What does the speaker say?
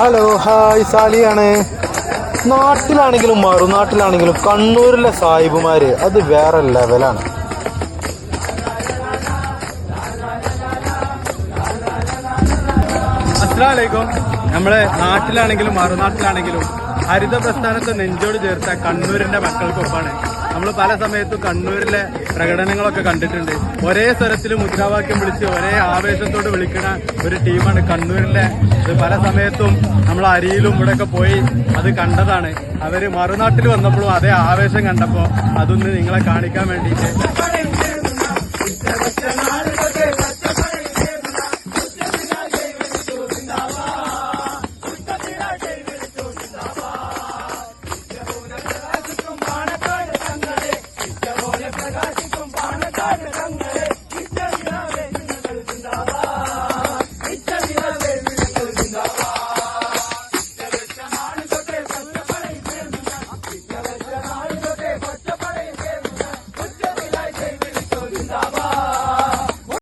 Hello hi സാലിയാണ്. നാട്ടിലാണെങ്കിലും മറുനാട്ടിലാണെങ്കിലും കണ്ണൂരിലെ സാഹിബുമാര് അത് വേറെ ലെവലാണ്. അസ്സലാമലൈക്കും. നമ്മളെ നാട്ടിലാണെങ്കിലും മറുനാട്ടിലാണെങ്കിലും ഹരിത പ്രസ്ഥാനത്തെ നെഞ്ചോട് ചേർത്ത കണ്ണൂരിന്റെ മക്കൾക്കൊപ്പാണ്. നമ്മൾ പല സമയത്തും കണ്ണൂരിലെ പ്രകടനങ്ങളൊക്കെ കണ്ടിട്ടുണ്ട്. ഒരേ സ്വരത്തിൽ മുദ്രാവാക്യം വിളിച്ച് ഒരേ ആവേശത്തോട് വിളിക്കുന്ന ഒരു ടീമാണ് കണ്ണൂരിലെ. പല സമയത്തും നമ്മൾ അരിയിലും ഇവിടെയൊക്കെ പോയി അത് കണ്ടതാണ്. അവർ മറുനാട്ടിൽ വന്നപ്പോഴും അതേ ആവേശം കണ്ടപ്പോൾ അതൊന്ന് നിങ്ങളെ കാണിക്കാൻ വേണ്ടിയിട്ട്. Start it,